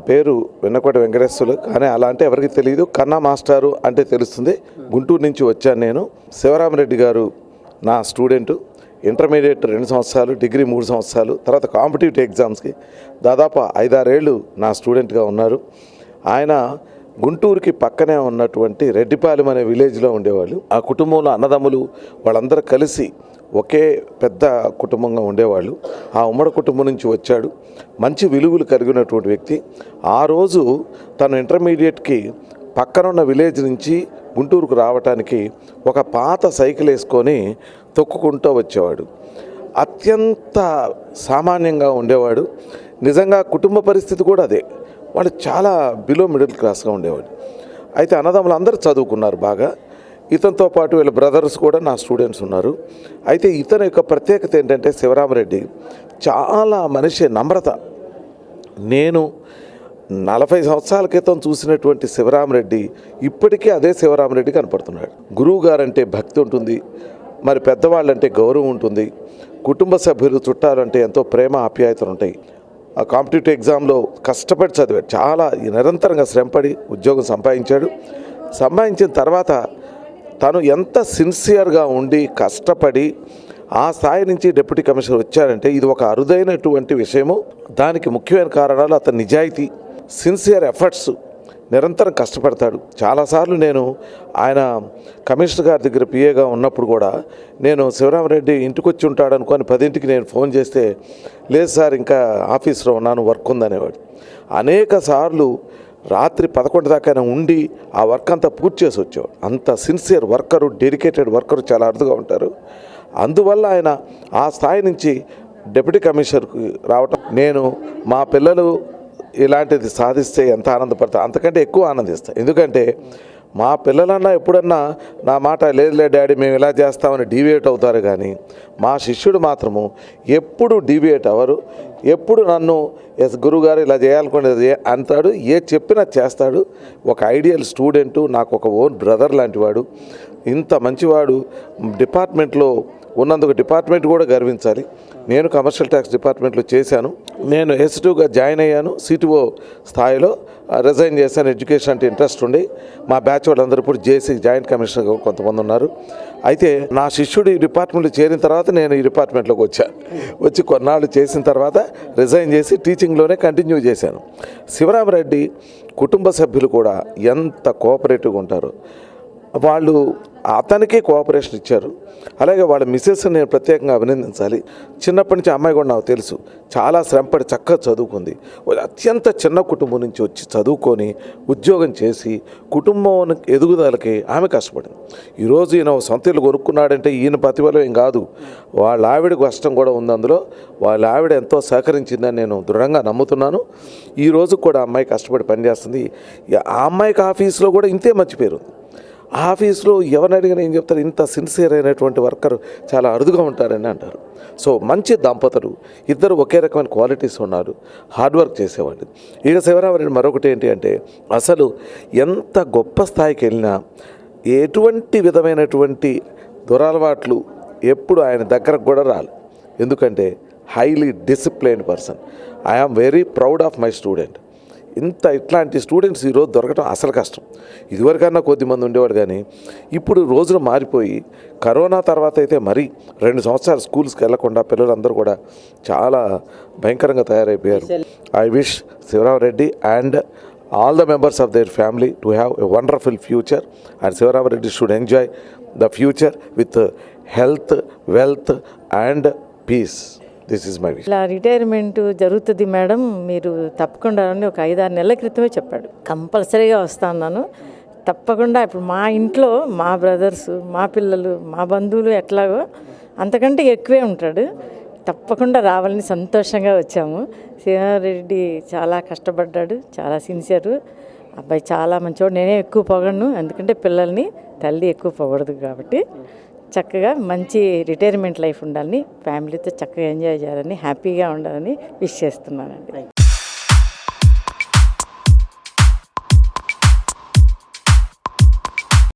పేరు వెన్నకోట వెంకటేశ్వరులు కానీ అలా అంటే ఎవరికి తెలియదు కన్నా మాస్టారు అంటే తెలుస్తుంది. గుంటూరు నుంచి వచ్చాను నేను. శివరామరెడ్డి గారు నా స్టూడెంటు. ఇంటర్మీడియట్ రెండు సంవత్సరాలు డిగ్రీ మూడు సంవత్సరాలు. తర్వాత కాంపిటేటివ్ ఎగ్జామ్స్కి దాదాపు ఐదారేళ్ళు నా స్టూడెంట్గా ఉన్నారు. ఆయన గుంటూరుకి పక్కనే ఉన్నటువంటి రెడ్డిపాలెం అనే విలేజ్లో ఉండేవాళ్ళు. ఆ కుటుంబంలో అన్నదమ్ములు వాళ్ళందరూ కలిసి ఒకే పెద్ద కుటుంబంగా ఉండేవాళ్ళు. ఆ ఉమ్మడి కుటుంబం నుంచి వచ్చాడు. మంచి విలువలు కలిగినటువంటి వ్యక్తి. ఆ రోజు తను ఇంటర్మీడియట్కి పక్కనున్న విలేజ్ నుంచి గుంటూరుకు రావటానికి ఒక పాత సైకిల్ వేసుకొని తొక్కుకుంటూ వచ్చేవాడు. అత్యంత సామాన్యంగా ఉండేవాడు. నిజంగా కుటుంబ పరిస్థితి కూడా అదే. వాడు చాలా బిలో మిడిల్ క్లాస్గా ఉండేవాడు అయితే అన్నదమ్ములు అందరూ చదువుకున్నారు బాగా. ఇతనితో పాటు వీళ్ళ బ్రదర్స్ కూడా నా స్టూడెంట్స్ ఉన్నారు. అయితే ఇతని యొక్క ప్రత్యేకత ఏంటంటే శివరామరెడ్డి చాలా మనిషి నమ్రత. నేను నలభై సంవత్సరాల క్రితం చూసినటువంటి శివరామరెడ్డి ఇప్పటికీ అదే శివరామరెడ్డి కనపడుతున్నాడు. గురువు గారంటే భక్తి ఉంటుంది మరి పెద్దవాళ్ళంటే గౌరవం ఉంటుంది కుటుంబ సభ్యులు చుట్టాలంటే ఎంతో ప్రేమ ఆప్యాయతలు ఉంటాయి. ఆ కాంపిటేటివ్ ఎగ్జామ్లో కష్టపడి చదివాడు. చాలా నిరంతరంగా శ్రమపడి ఉద్యోగం సంపాదించాడు. సంపాదించిన తర్వాత తను ఎంత సిన్సియర్గా ఉండి కష్టపడి ఆ స్థాయి నుంచి డిప్యూటీ కమిషనర్ వచ్చాడంటే ఇది ఒక అరుదైనటువంటి విషయము. దానికి ముఖ్యమైన కారణాలు అతని నిజాయితీ సిన్సియర్ ఎఫర్ట్స్ నిరంతరం కష్టపడతాడు. చాలాసార్లు నేను ఆయన కమిషనర్ గారి దగ్గర పిఏగా ఉన్నప్పుడు కూడా నేను శివరామరెడ్డి ఇంటికి వచ్చి ఉంటాడు అనుకొని పదింటికి నేను ఫోన్ చేస్తే లేదు సార్ ఇంకా ఆఫీస్లో ఉన్నాను వర్క్ ఉందనేవాడు. అనేక సార్లు రాత్రి పదకొండు దాకా ఉండి ఆ వర్క్ అంతా పూర్తి చేసి వచ్చేవాడు. అంత సిన్సియర్ వర్కరు డెడికేటెడ్ వర్కరు చాలా అరుదుగా ఉంటారు. అందువల్ల ఆయన ఆ స్థాయి నుంచి డిప్యూటీ కమిషనర్కి రావటం. నేను మా పిల్లలు ఇలాంటిది సాధిస్తే ఎంత ఆనందపడతా అంతకంటే ఎక్కువ ఆనందిస్తా ఎందుకంటే మా పిల్లలన్నా ఎప్పుడన్నా నా మాట లేదులే డాడీ మేము ఇలా చేస్తామని డీవియేట్ అవుతారు కానీ మా శిష్యుడు మాత్రము ఎప్పుడు డీవియేట్ అవ్వరు. ఎప్పుడు నన్ను ఎస్ గురుగారు ఇలా చేయాలనుకునేది అంటాడు. ఏ చెప్పినా చేస్తాడు. ఒక ఐడియల్ స్టూడెంటు నాకు ఒక ఓన్ బ్రదర్ లాంటివాడు. ఇంత మంచివాడు. డిపార్ట్మెంట్లో ఉన్నందుకు డిపార్ట్మెంట్ కూడా గర్వించాలి. నేను కమర్షియల్ ట్యాక్స్ డిపార్ట్మెంట్లో చేశాను. నేను ఎస్ టూగా జాయిన్ అయ్యాను. సిటిఓ స్థాయిలో రిజైన్ చేశాను. ఎడ్యుకేషన్ అంటే ఇంట్రెస్ట్ ఉండి మా బ్యాచ్ వాళ్ళందరూ ఇప్పుడు జేసీ జాయింట్ కమిషనర్గా కొంతమంది ఉన్నారు. అయితే నా శిష్యుడు ఈ డిపార్ట్మెంట్లో చేరిన తర్వాత నేను ఈ డిపార్ట్మెంట్లోకి వచ్చాను వచ్చి. కొన్నాళ్ళు చేసిన తర్వాత రిజైన్ చేసి టీచింగ్లోనే కంటిన్యూ చేశాను. శివరామరెడ్డి కుటుంబ సభ్యులు కూడా ఎంత కోఆపరేటివ్గా ఉంటారు. వాళ్ళు అతనికే కోఆపరేషన్ ఇచ్చారు. అలాగే వాళ్ళ మిస్సెస్ నేను ప్రత్యేకంగా అభినందించాలి. చిన్నప్పటి నుంచి అమ్మాయి కూడా నాకు తెలుసు. చాలా శ్రమపడి చక్కగా చదువుకుంది. వాళ్ళు అత్యంత చిన్న కుటుంబం నుంచి వచ్చి చదువుకొని ఉద్యోగం చేసి కుటుంబం ఎదుగుదలకి ఆమె కష్టపడింది. ఈరోజు ఈయన సొంత ఇల్లు కొనుక్కున్నాడంటే ఈయన ప్రతిభలో ఏం కాదు. వాళ్ళ ఆవిడ కష్టం కూడా ఉంది అందులో. వాళ్ళ ఆవిడ ఎంతో సహకరించిందని నేను దృఢంగా నమ్ముతున్నాను. ఈ రోజు కూడా అమ్మాయి కష్టపడి పనిచేస్తుంది. ఆ అమ్మాయికి ఆఫీస్లో కూడా ఇంతే మంచి పేరు ఉంది. ఆఫీస్లో ఎవరిని అడిగినా ఏం చెప్తారు? ఇంత సిన్సియర్ అయినటువంటి వర్కర్ చాలా అరుదుగా ఉంటారని అంటారు. సో మంచి దంపతులు ఇద్దరు ఒకే రకమైన క్వాలిటీస్ ఉన్నారు. హార్డ్ వర్క్ చేసేవాళ్ళు. ఇక శివరామరెడ్డి మరొకటి ఏంటి అంటే అసలు ఎంత గొప్ప స్థాయికి వెళ్ళినా ఎటువంటి విధమైనటువంటి దురలవాట్లు ఎప్పుడు ఆయన దగ్గరకు కూడా రాలి. ఎందుకంటే highly disciplined person I am very proud of my student ఇంత ఇట్లాంటి స్టూడెంట్స్ ఈరోజు దొరకడం అసలు కష్టం. ఇదివరకన్నా కొద్దిమంది ఉండేవాడు కానీ ఇప్పుడు రోజులు మారిపోయి కరోనా తర్వాత అయితే మరీ రెండు సంవత్సరాలు స్కూల్స్కి వెళ్ళకుండా పిల్లలందరూ కూడా చాలా భయంకరంగా తయారైపోయారు. I wish Sivaramareddy and all the members of their family to have a wonderful future and Sivaramareddy should enjoy the future with health wealth and peace this is my ఇలా రిటైర్మెంట్ జరుగుతుంది మేడం. మీరు తప్పకుండా అని ఒక ఐదారు నెలల క్రితమే చెప్పాడు. కంపల్సరీగా వస్తాను తప్పకుండా ఇప్పుడు మా ఇంట్లో మా బ్రదర్స్ మా పిల్లలు మా బంధువులు ఎట్లాగో అంతకంటే ఎక్కువే ఉంటాడు. తప్పకుండా రావాలని సంతోషంగా వచ్చాము. సింహారెడ్డి చాలా కష్టపడ్డాడు. చాలా సిన్సియర్ అబ్బాయి చాలా మంచివాడు నేనే ఎక్కువ పొగడను. ఎందుకంటే పిల్లల్ని తల్లి ఎక్కువ పొగడదు కాబట్టి. చక్కగా మంచి రిటైర్మెంట్ లైఫ్ ఉండాలని ఫ్యామిలీతో చక్కగా ఎంజాయ్ చేయాలని హ్యాపీగా ఉండాలని విష్ చేస్తున్నానండి.